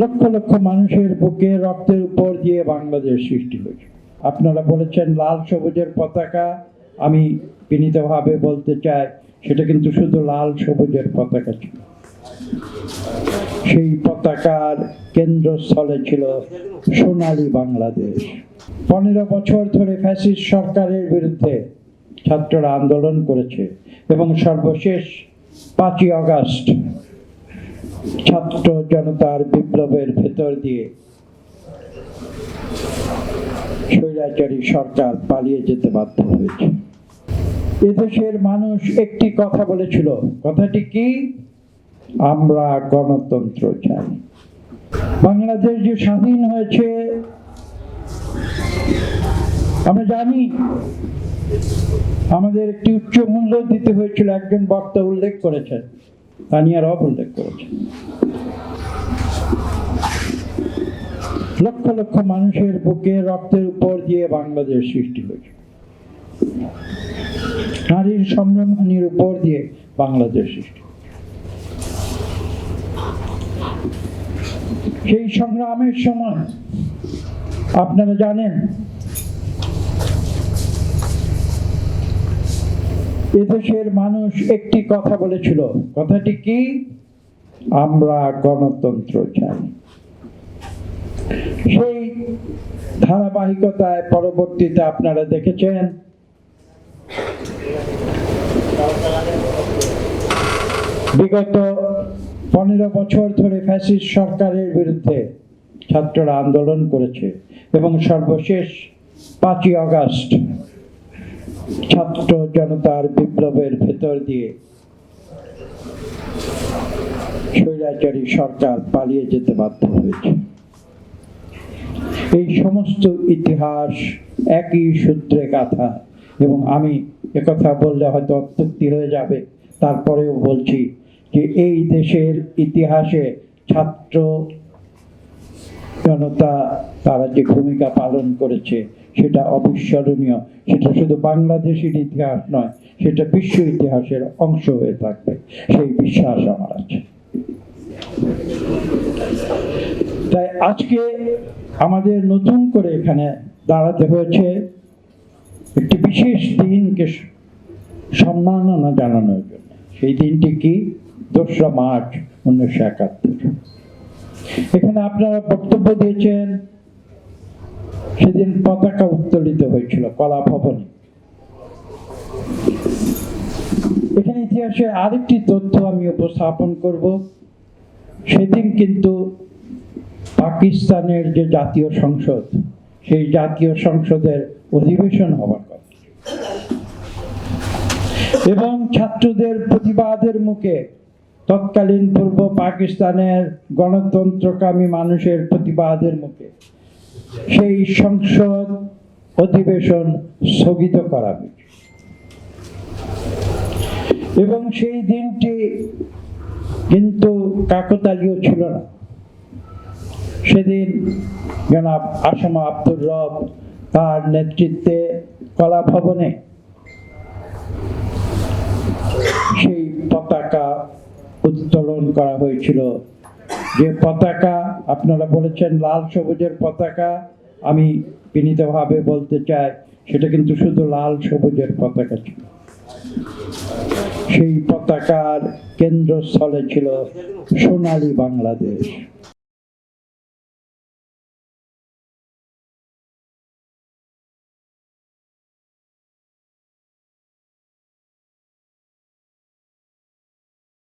লক্ষ লক্ষ মানুষের বুকে রক্তের উপর দিয়ে বাংলাদেশ সৃষ্টি হয়েছে। আপনারা বলেছেন লাল সবুজের পতাকা, আমি বিনীতভাবে বলতে চাই, সেটা কিন্তু শুধু লাল সবুজের পতাকা ছিল। সেই পতাকার কেন্দ্রস্থলে ছিল সোনালী বাংলাদেশ। পনেরো বছর ধরে ফ্যাসিস্ট সরকারের বিরুদ্ধে ছাত্ররা আন্দোলন করেছে এবং সর্বশেষ পাঁচই আগস্ট ছাত্র জনতার বিপ্লবের ভেতর দিয়ে স্বৈরাচারী সরকার পালিয়ে যেতে বাধ্য হয়েছে। এদেশের মানুষ একটি কথা বলেছিল, কথাটি কি? আমরা গণতন্ত্র চাই। বাংলাদেশ যে স্বাধীন হয়েছে, আমরা জানি আমাদের একটি উচ্চ মূল্য দিতে হয়েছিল, একজন বক্তা উল্লেখ করেছেন। তানিয়া রব উল্লেখ করেছেন লক্ষ লক্ষ মানুষের বুকে রক্তের উপর দিয়ে বাংলাদেশ সৃষ্টি হয়েছে। নারীর সম্মানের উপর দিয়ে বাংলাদেশ সৃষ্টি সেই সংগ্রামের সময়, আপনারা জানেন এদেশের মানুষ একটি কথা বলেছিল। কথাটি কি? আমরা গণতন্ত্র চাই। সেই ধারাবাহিকতায় পরবর্তীতে আপনারা দেখেছেন, বিগত পনেরো বছর ধরে ফ্যাসিস্ট সরকারের বিরুদ্ধে ছাত্ররা আন্দোলন করেছে এবং সর্বশেষ পাঁচই আগস্ট ছাত্র জনতার বিপ্লবের ভেতর দিয়ে স্বৈরাচারী সরকার পালিয়ে যেতে বাধ্য হয়েছে। এই সমস্ত ইতিহাস একই সূত্রে গাথা এবং আমি একথা বললে হয়তো অত্যুক্তি হয়ে যাবে। তারপরেও বলছি যে এই দেশের ইতিহাসে ছাত্র জনতা তারা যে ভূমিকা পালন করেছে সেটা অবিস্মরণীয়। সেটা শুধু বাংলাদেশের ইতিহাস নয়, সেটা বিশ্ব ইতিহাসের অংশ হয়ে থাকবে। সেই বিশ্বাস আমার আছে। তাই আজকে আমাদের নতুন করে এখানে দাঁড়াতে হয়েছে একটি বিশেষ দিনকে সম্মাননা জানানোর জন্য। সেই দিনটি কি? দোসরা মার্চ উনিশশো একাত্তর। এখানে আপনারা বক্তব্য দিয়েছেন সেদিন পতাকা উত্তোলিত হয়েছিল কলা ভবনে। এখানে ইতিহাসে আরেকটি তথ্য আমি উপস্থাপন করব। সেদিন কিন্তু পাকিস্তানের যে জাতীয় সংসদ, সেই জাতীয় সংসদের অধিবেশন হওয়ার কথা। এবং ছাত্রদের প্রতিবাদের মুখে তৎকালীন পূর্ব পাকিস্তানের গণতন্ত্রকামী মানুষের প্রতিবাদের মুখে সেই সংসদ অধিবেশন স্থগিত করা এবং সেই দিনটি কিন্তু কাকতালীয় ছিল না। সেদিন জনাব আসামা আব্দুর রব তার নেতৃত্বে কলা ভবনে সেই পতাকা উত্তোলন করা হয়েছিল। যে পতাকা আপনারা বলেছেন, লাল সবুজের পতাকা, আমি বিনীতভাবে বলতে চাই, সেটা কিন্তু শুধু লাল সবুজের পতাকা ছিল। সেই পতাকার কেন্দ্রস্থলে ছিল সোনালী বাংলাদেশ।